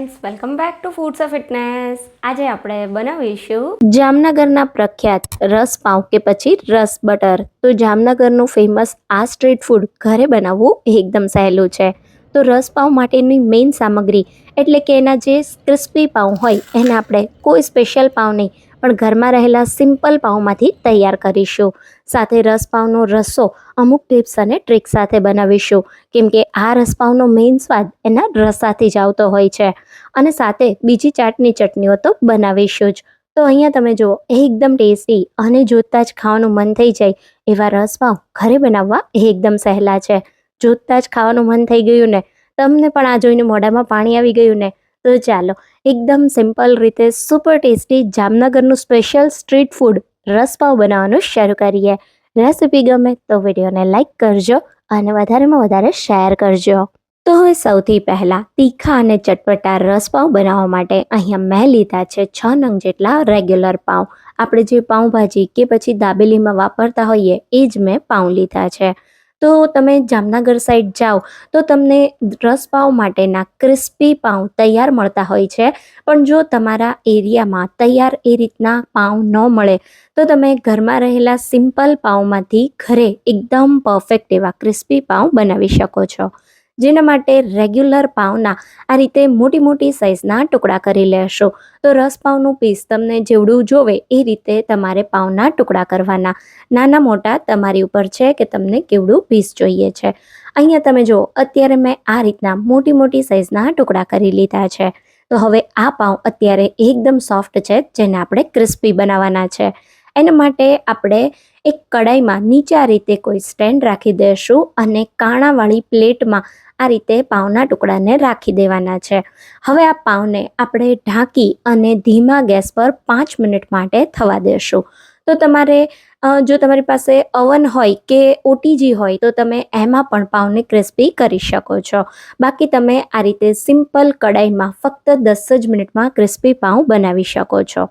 Friends welcome back to foods of fitness આજે આપણે બનાવીશું જામનગરના પ્રખ્યાત રસ પાઉં કે પછી રસ બટર. તો જામનગરનું ફેમસ આ સ્ટ્રીટ ફૂડ ઘરે બનાવવું એકદમ સહેલું છે. તો રસ પાઉં માટેની મેઇન સામગ્રી એટલે કે એના જે ક્રિસ્પી પાઉં હોય, એને આપણે કોઈ સ્પેશિયલ પાઉં નહીં પણ ઘરમાં રહેલા સિમ્પલ પાઉંમાંથી તૈયાર કરીશું. સાથે રસ પાઉંનો રસો અમુક ટિપ્સ અને ટ્રીક સાથે બનાવીશું. કેમ કે આ રસપાવનો મેઇન સ્વાદ એના રસાથી જ આવતો હોય છે. અને સાથે બીજી ચાટની ચટણીઓ તો બનાવીશું જ. તો અહીંયા તમે જુઓ એકદમ ટેસ્ટી અને જોતાં જ ખાવાનું મન થઈ જાય એવા રસપાવ ઘરે બનાવવા એકદમ સહેલા છે. જોતાં જ ખાવાનું મન થઈ ગયું ને, તમને પણ આ જોઈને મોઢામાં પાણી આવી ગયું ને, તો ચાલો એકદમ સિમ્પલ રીતે સુપર ટેસ્ટી જામનગરનું સ્પેશિયલ સ્ટ્રીટ ફૂડ રસપાવ બનાવવાનું શરૂ કરીએ. રેસિપી ગમે તો વિડીયોને લાઇક કરજો અને વધારેમાં વધારે શેર કરજો. તો હવે સૌથી પહેલાં તીખા અને ચટપટા રસપાવ બનાવવા માટે અહીંયા મેં લીધા છે છ નંગ જેટલા રેગ્યુલર પાઉં આપણે જે પાઉંભાજી કે પછી દાબેલીમાં વાપરતા હોઈએ એ જ મેં પાઉં લીધા છે. તો તમે જામનગર સાઈડ જાઓ, તો તમને રસપાવ માટેના ક્રિસ્પી પાઉં તૈયાર મળતા હોય છે. પણ જો તમારા એરિયામાં તૈયાર એ રીતના પાઉં ન મળે, તો તમે ઘરમાં રહેલા સિમ્પલ પાઉંમાંથી ઘરે એકદમ પરફેક્ટ એવા ક્રિસ્પી પાઉં બનાવી શકો છો. જેના માટે રેગ્યુલર પાઉના આ રીતે મોટી મોટી સાઇઝના ટુકડા કરી લેશો. તો રસ પાઉનું પીસ તમને જેવડું જોવે એ રીતે તમારે પાઉના ટુકડા કરવાના. નાના મોટા તમારી ઉપર છે કે તમને કેવડું પીસ જોઈએ છે. અહીંયા તમે જુઓ, અત્યારે મેં આ રીતના મોટી મોટી સાઇઝના ટુકડા કરી લીધા છે. તો હવે આ પાઉં અત્યારે એકદમ સોફ્ટ છે, જેને આપણે ક્રિસ્પી બનાવવાના છે. એના માટે આપણે એક કડાઈમાં નીચા રીતે કોઈ સ્ટેન્ડ રાખી દેશું અને કાણાવાળી પ્લેટમાં આ રીતે પાઉંના ટુકડાને રાખી દેવાના છે. હવે આ પાઉંને આપણે ઢાંકી અને ધીમા ગેસ પર પાંચ મિનિટ માટે થવા દેશું. તો તમારે જો તમારી પાસે અવન હોય કે ઓટીજી હોય તો તમે એમાં પણ પાઉંને ક્રિસ્પી કરી શકો છો. બાકી તમે આ રીતે સિમ્પલ કડાઈમાં ફક્ત દસ જ મિનિટમાં ક્રિસ્પી પાઉં બનાવી શકો છો.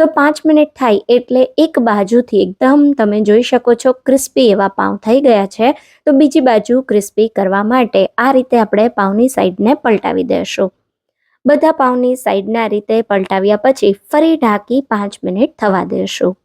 તો પાંચ મિનિટ થાય એટલે એક બાજુથી એકદમ તમે જોઈ શકો છો ક્રિસ્પી એવા પાઉં થઈ ગયા છે. તો બીજી બાજુ ક્રિસ્પી કરવા માટે આ રીતે આપણે પાઉંની સાઈડને પલટાવી દેશું. બધા પાઉંની સાઈડના રીતે પલટાવ્યા પછી ફરી ઢાંકી પાંચ મિનિટ થવા દેશું.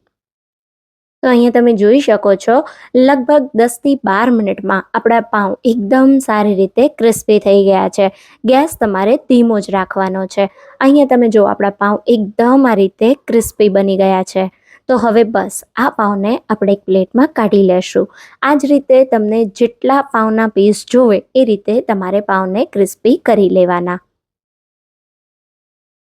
તો અહીંયા તમે જોઈ શકો છો, લગભગ દસથી બાર મિનિટમાં આપણા પાઉં એકદમ સારી રીતે ક્રિસ્પી થઈ ગયા છે. ગેસ તમારે ધીમો જ રાખવાનો છે. અહીંયા તમે જો આપણા પાઉં એકદમ આ રીતે ક્રિસ્પી બની ગયા છે. તો હવે બસ, આ પાઉંને આપણે એક પ્લેટમાં કાઢી લેશું. આ જ રીતે તમને જેટલા પાઉંના પીસ જોવે એ રીતે તમારે પાઉંને ક્રિસ્પી કરી લેવાના.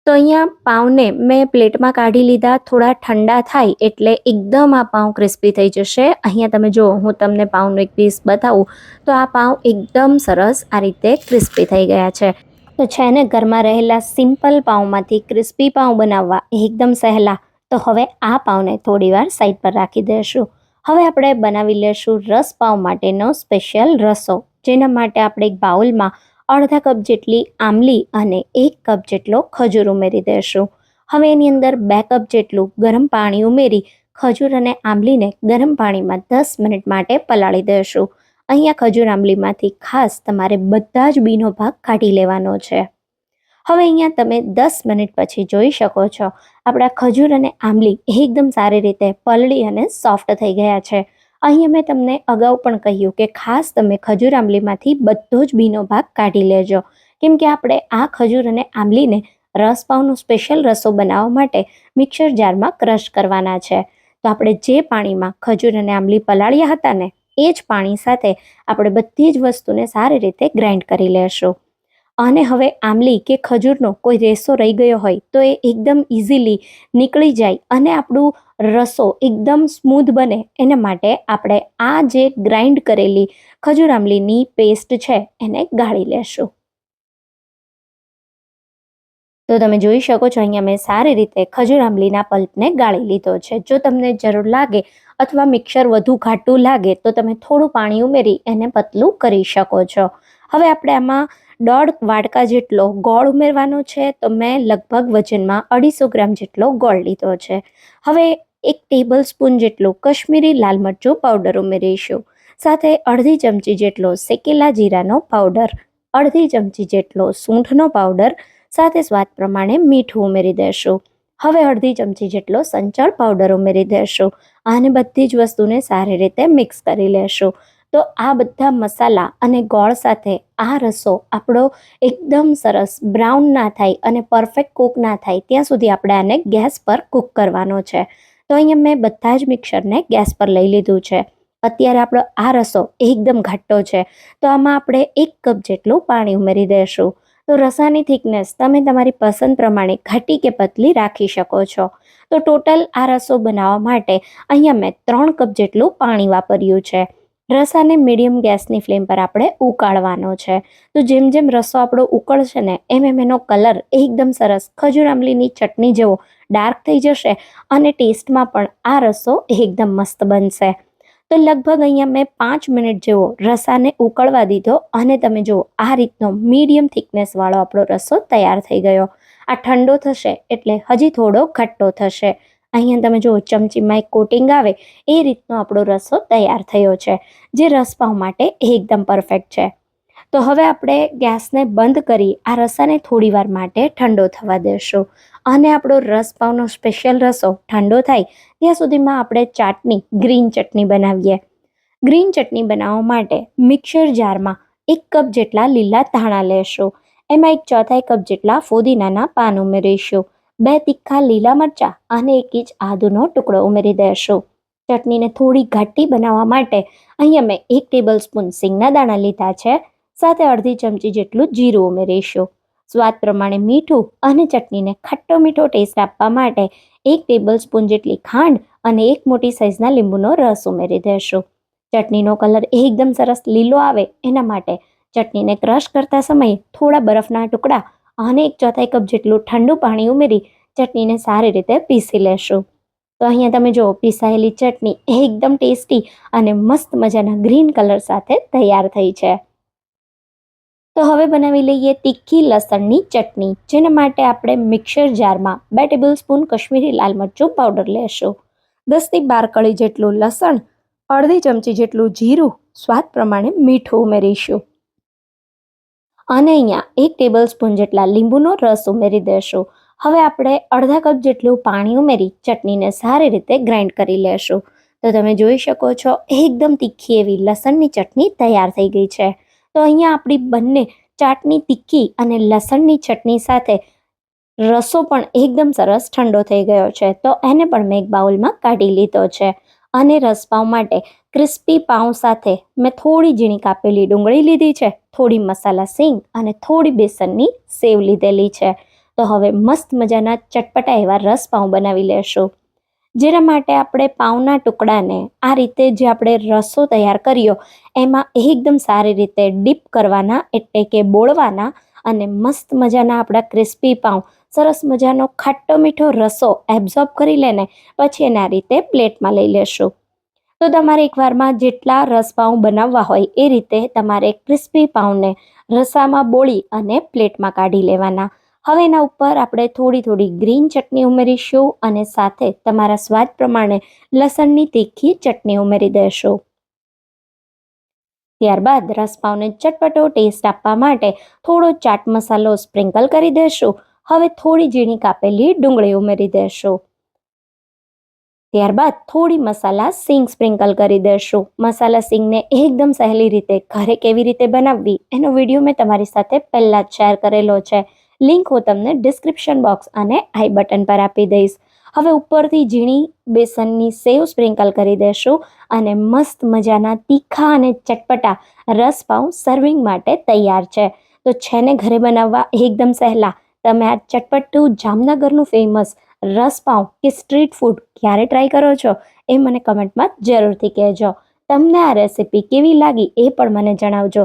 તો અહીંયા પાઉંને મેં પ્લેટમાં કાઢી લીધા, થોડા ઠંડા થાય એટલે એકદમ આ પાઉં ક્રિસ્પી થઈ જશે. અહીંયા તમે જો હું તમને પાઉંનો એક પીસ બતાવું. તો આ પાઉં એકદમ સરસ આ રીતે ક્રિસ્પી થઈ ગયા છે. તો છે ને, ઘરમાં રહેલા સિમ્પલ પાઉંમાંથી ક્રિસ્પી પાઉં બનાવવા એકદમ સહેલા. તો હવે આ પાઉંને થોડીવાર સાઈડ પર રાખી દઈશું હવે આપણે બનાવી લેશું રસ પાઉં માટેનો સ્પેશિયલ રસો, જેના માટે આપણે એક બાઉલમાં અડધા કપ જેટલી આમલી અને એક કપ જેટલો ખજૂર ઉમેરી દઈશું હવે એની અંદર બે કપ જેટલું ગરમ પાણી ઉમેરી ખજૂર અને આંબલીને ગરમ પાણીમાં દસ મિનિટ માટે પલાળી દઈશું અહીંયા ખજૂર આંબલીમાંથી ખાસ તમારે બધા જ બીનો ભાગ કાઢી લેવાનો છે. હવે અહીંયા તમે દસ મિનિટ પછી જોઈ શકો છો. આપણા ખજૂર અને આંબલી એકદમ સારી રીતે પલળી અને સોફ્ટ થઈ ગયા છે. અહીંયા મેં તમને અગાઉ પણ કહ્યું કે ખાસ તમે ખજૂર આંબલીમાંથી બધો જ બીનો ભાગ કાઢી લેજો. કેમ કે આપણે આ ખજૂર અને આંબલીને રસ પાવનો સ્પેશિયલ રસો બનાવવા માટે મિક્સર જારમાં ક્રશ કરવાના છે. તો આપણે જે પાણીમાં ખજૂર અને આંબલી પલાળ્યા હતા ને, એ જ પાણી સાથે આપણે બધી જ વસ્તુને સારી રીતે ગ્રાઇન્ડ કરી લેશું. અને હવે આંબલી કે ખજૂરનો કોઈ રેસો રહી ગયો હોય તો એ એકદમ ઇઝીલી નીકળી જાય અને આપણું રસો એકદમ સ્મૂધ બને. એના માટે આપણે આ જે ગ્રાઇન્ડ કરેલી ખજૂર આંબલીની પેસ્ટ છે, એને ગાળી લેશું. તો તમે જોઈ શકો છો, અહીંયા મેં સારી રીતે ખજૂર આંબલીના પલ્પને ગાળી લીધો છે. જો તમને જરૂર લાગે અથવા મિક્સર વધુ ઘાટું લાગે, તો તમે થોડું પાણી ઉમેરી એને પતલું કરી શકો છો. હવે આપણે આમાં દોઢ વાડકા જેટલો ગોળ ઉમેરવાનો છે, તો મેં લગભગ વજનમાં અઢીસો ગ્રામ જેટલો ગોળ લીધો છે. હવે એક ટેબલ સ્પૂન જેટલું કશ્મીરી લાલ મરચું પાવડર ઉમેરીશું. સાથે અડધી ચમચી જેટલો શેકેલા જીરાનો પાવડર અડધી ચમચી જેટલો સૂંઠનો પાવડર સાથે સ્વાદ પ્રમાણે મીઠું ઉમેરી દેશું. હવે અડધી ચમચી જેટલો સંચળ પાવડર ઉમેરી દેશું. આને બધી જ વસ્તુને સારી રીતે મિક્સ કરી લેશું. તો આ બધા મસાલા અને ગોળ સાથે આ રસો આપણો એકદમ સરસ બ્રાઉન ના થાય અને પરફેક્ટ કૂક ના થાય, ત્યાં સુધી આપણે આને ગેસ પર કૂક કરવાનો છે. તો અહીંયા મેં બધા જ મિક્સરને ગેસ પર લઈ લીધું છે. અત્યારે આપણો આ રસો એકદમ ઘાટો છે. તો આમાં આપણે એક કપ જેટલું પાણી ઉમેરી દઈશું તો રસાની થિકનેસ તમે તમારી પસંદ પ્રમાણે ઘાટી કે પતલી રાખી શકો છો. તો ટોટલ આ રસો બનાવવા માટે અહીંયા મેં ત્રણ કપ જેટલું પાણી વાપર્યું છે. રસાને મીડિયમ ગેસની ફ્લેમ પર આપણે ઉકાળવાનો છે. તો જેમ જેમ રસો આપણો ઉકળશે ને એમ એમ એનો કલર એકદમ સરસ ખજૂર આંબલીની ચટણી જેવો ડાર્ક થઈ જશે અને ટેસ્ટમાં પણ આ રસો એકદમ મસ્ત બનશે. તો લગભગ અહીંયા મેં પાંચ મિનિટ જેવો રસાને ઉકળવા દીધો અને તમે જુઓ, આ રીતનો મીડિયમ થિકનેસવાળો આપણો રસો તૈયાર થઈ ગયો. આ ઠંડો થશે એટલે હજી થોડો ઘટ્ટો થશે. અહીંયા તમે જુઓ, ચમચીમાં એક કોટિંગ આવે, એ રીતનો આપણો રસો તૈયાર થયો છે, જે રસપાવ માટે એકદમ પરફેક્ટ છે. તો હવે આપણે ગેસને બંધ કરી આ રસાને થોડીવાર માટે ઠંડો થવા દેશું. અને આપણો રસપાવનો સ્પેશિયલ રસો ઠંડો થાય, ત્યાં સુધીમાં આપણે ચાટની ગ્રીન ચટણી બનાવીએ. ગ્રીન ચટણી બનાવવા માટે મિક્સર જારમાં એક કપ જેટલા લીલા ધાણા લેશું. એમાં એક ચોથાઈ કપ જેટલા ફુદીનાના પાન ઉમેરીશું. બે તીખા લીલા મરચાં અને એક ઇંચ આદુનો ટુકડો ઉમેરી દેશું. ચટણીને થોડી ઘાટી બનાવવા માટે અહીંયા મેં એક ટેબલ સ્પૂન સિંગના દાણા લીધા છે. સાથે અડધી ચમચી જેટલું જીરું ઉમેરીશું. સ્વાદ પ્રમાણે મીઠું અને ચટણીને ખટ્ટો મીઠો ટેસ્ટ આપવા માટે એક ટેબલ સ્પૂન જેટલી ખાંડ અને એક મોટી સાઇઝના લીંબુનો રસ ઉમેરી દેશું. ચટણીનો કલર એકદમ સરસ લીલો આવે એના માટે ચટણીને ક્રશ કરતા સમયે થોડા બરફના ટુકડા અને એક ચોથાઈ કપ જેટલું ઠંડુ પાણી ઉમેરી ચટણીને સારી રીતે પીસી લેશું. તો અહીંયા તમે જુઓ, પીસાયેલી ચટણી એકદમ ટેસ્ટી અને મસ્ત મજાના ગ્રીન કલર સાથે તૈયાર થઈ છે. તો હવે બનાવી લઈએ તીખી લસણની ચટણી, જેના માટે આપણે મિક્સર જારમાં બે ટેબલ સ્પૂન કશ્મીરી લાલ મરચું પાવડર લેશું. દસથી બાર કળી જેટલું લસણ, અડધી ચમચી જેટલું જીરું, સ્વાદ પ્રમાણે મીઠું ઉમેરીશું. અને અહીંયા એક ટેબલ સ્પૂન જેટલા લીંબુનો રસ ઉમેરી દેશું. હવે આપણે અડધા કપ જેટલું પાણી ઉમેરી ચટણીને સારી રીતે ગ્રાઇન્ડ કરી લેશું. તો તમે જોઈ શકો છો, એકદમ તીખી એવી લસણની ચટણી તૈયાર થઈ ગઈ છે. તો અહીંયા આપણી બંને ચાટની તીખી અને લસણની ચટણી સાથે રસો પણ એકદમ સરસ ઠંડો થઈ ગયો છે. તો એને પણ મેં એક બાઉલમાં કાઢી લીધો છે. અને રસપાવ માટે ક્રિસ્પી પાઉં સાથે મેં થોડી ઝીણી કાપેલી ડુંગળી લીધી છે, થોડી મસાલા સિંગ અને થોડી બેસનની સેવ લીધેલી છે. તો હવે મસ્ત મજાના ચટપટા એવા રસપાઉં બનાવી લેશું. જેના માટે આપણે પાઉના ટુકડાને આ રીતે જે આપણે રસો તૈયાર કર્યો, એમાં એકદમ સારી રીતે ડીપ કરવાના એટલે કે બોળવાના અને મસ્ત મજાના આપણા ક્રિસ્પી પાઉં, સરસ મજાનો ખાટો મીઠો રસો એબ્ઝોર્બ કરી લેને પછી એના રીતે પ્લેટમાં લઈ લેશું. તો તમારે એકવારમાં જેટલા રસ પાઉં બનાવવા હોય એ રીતે તમારે ક્રિસ્પી પાઉંને રસામાં બોળી અને પ્લેટમાં કાઢી લેવાના. હવે એના ઉપર આપણે થોડી થોડી ગ્રીન ચટણી ઉમેરીશું અને સાથે તમારા સ્વાદ પ્રમાણે લસણની તીખી ચટણી ઉમેરી દેશું. ત્યારબાદ રસપાવને ચટપટો ટેસ્ટ આપવા માટે થોડો ચાટ મસાલો સ્પ્રિંકલ કરી દેશું. હવે થોડી ઝીણી કાપેલી ડુંગળી ઉમેરી દેશું. ત્યારબાદ થોડી મસાલા સિંગ સ્પ્રિંકલ કરી દેશું. મસાલા સિંગને એકદમ સહેલી રીતે ઘરે કેવી રીતે બનાવવી એનો વીડિયો મેં તમારી સાથે પહેલાં જ શેર કરેલો છે. લિંક હું તમને ડિસ્ક્રિપ્શન બોક્સ અને આઈ બટન પર આપી દઈશ. હવે ઉપરથી ઝીણી બેસનની સેવ સ્પ્રિંકલ કરી દેશું અને મસ્ત મજાના તીખા અને ચટપટા રસ પાઉં સર્વિંગ માટે તૈયાર છે. તો છે ને ઘરે બનાવવા એકદમ સહેલા. તમે આ ચટપટું જામનગરનું ફેમસ રસ પાઉં કે સ્ટ્રીટ ફૂડ ક્યારે ટ્રાય કરો છો એ મને કમેન્ટમાં જરૂરથી કહેજો. તમને આ રેસીપી કેવી લાગી એ પણ મને જણાવજો.